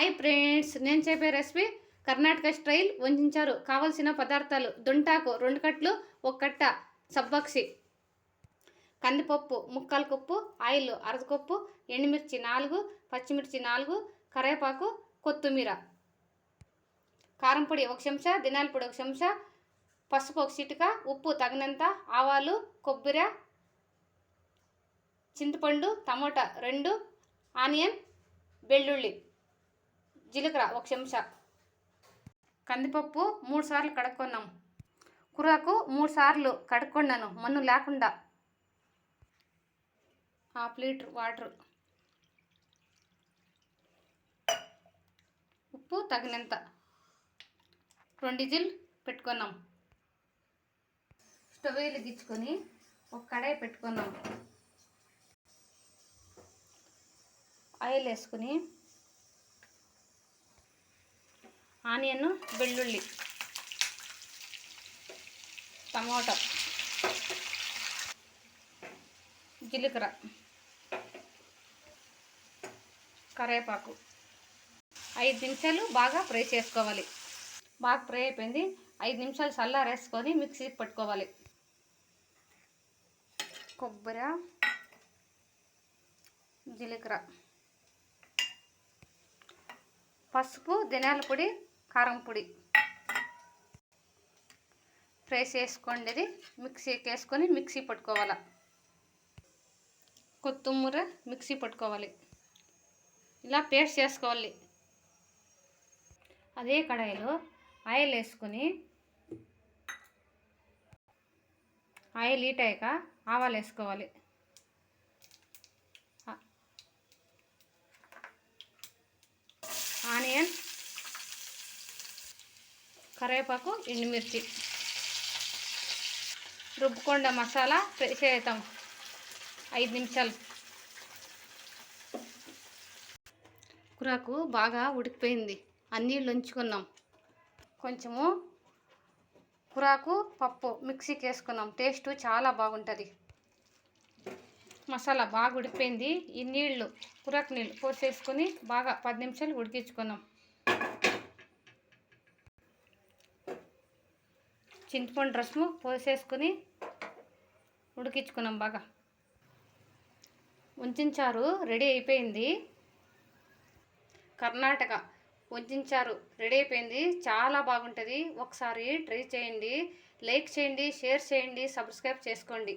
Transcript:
Hi friends నేను చెప్పే recipe Karnataka style వంచారు. కావలసిన పదార్థాలు దుంటాకు రెండు కట్లు ఒక కట్ట సబ్బక్సి కందిపప్పు ముక్కాల కప్పు ఆయిల్ అరద కప్పు ఎండుమిర్చి నాలుగు పచ్చిమిర్చి నాలుగు కరేపాకు కొత్తిమీర కారం పొడి ఒక చెంచా దినాల పొడి ఒక చెంచా పసుపు ఒక చిటిక ఉప్పు తగినంత ఆవాలు కొబ్బరి చింతపండు టమోటా రెండు ఆనియన్ వెల్లుల్లి జీలకర్ర ఒక చెంచా. కందిపప్పు మూడు సార్లు కడుక్కున్నాం. కూరకు మూడు సార్లు కడుక్కున్నాను మన్ను లేకుండా. Half litre water. ఉప్పు తగినంత. రెండు డిజిల్ పెట్టుకున్నాం. స్టవ్ వెలిగించుకొని ఒక కడాయి పెట్టుకున్నాం. ఆయిల్ వేసుకుని ఆనియన్ వెల్లుల్లి టమాటా జీలకర్ర కరివేపాకు. ఐదు నిమిషాలు బాగా ఫ్రై చేసుకోవాలి. బాగా ఫ్రై అయిపోయింది. ఐదు నిమిషాలు చల్లారేసుకొని మిక్సీకి పట్టుకోవాలి. కొబ్బరి జీలకర్ర పసుపు ధనియాల పొడి కారం పొడి ఫ్రై చేసుకోండి మిక్సీకి వేసుకొని మిక్సీ పట్టుకోవాలి. కొత్తిమీర మిక్సీ పట్టుకోవాలి. ఇలా పేస్ట్ చేసుకోవాలి. అదే కడాయిలో ఆయిల్ వేసుకొని ఆయిల్ హీట్ అయ్యాక ఆవాలు వేసుకోవాలి. ఆనియన్ కరివేపాకు ఎండుమిర్చి. రుబ్బుకొండ మసాలా ఫ్రై చేద్దాం. ఐదు నిమిషాలు. కూరకు బాగా ఉడికిపోయింది. అన్నీళ్ళు ఉంచుకున్నాం. కొంచెము కూరకు పప్పు మిక్సీకి వేసుకున్నాం. టేస్ట్ చాలా బాగుంటుంది. మసాలా బాగా ఉడికిపోయింది. ఈ నీళ్ళు కూరకు నీళ్ళు పోసేసుకొని బాగా పది నిమిషాలు ఉడికించుకున్నాం. చింతపండు రసము పోసేసుకొని ఉడికించుకున్నాం బాగా. ఉంచారు రెడీ అయిపోయింది. కర్ణాటక ఉంచారు రెడీ అయిపోయింది. చాలా బాగుంటుంది. ఒకసారి ట్రై చేయండి. లైక్ చేయండి షేర్ చేయండి సబ్స్క్రైబ్ చేసుకోండి.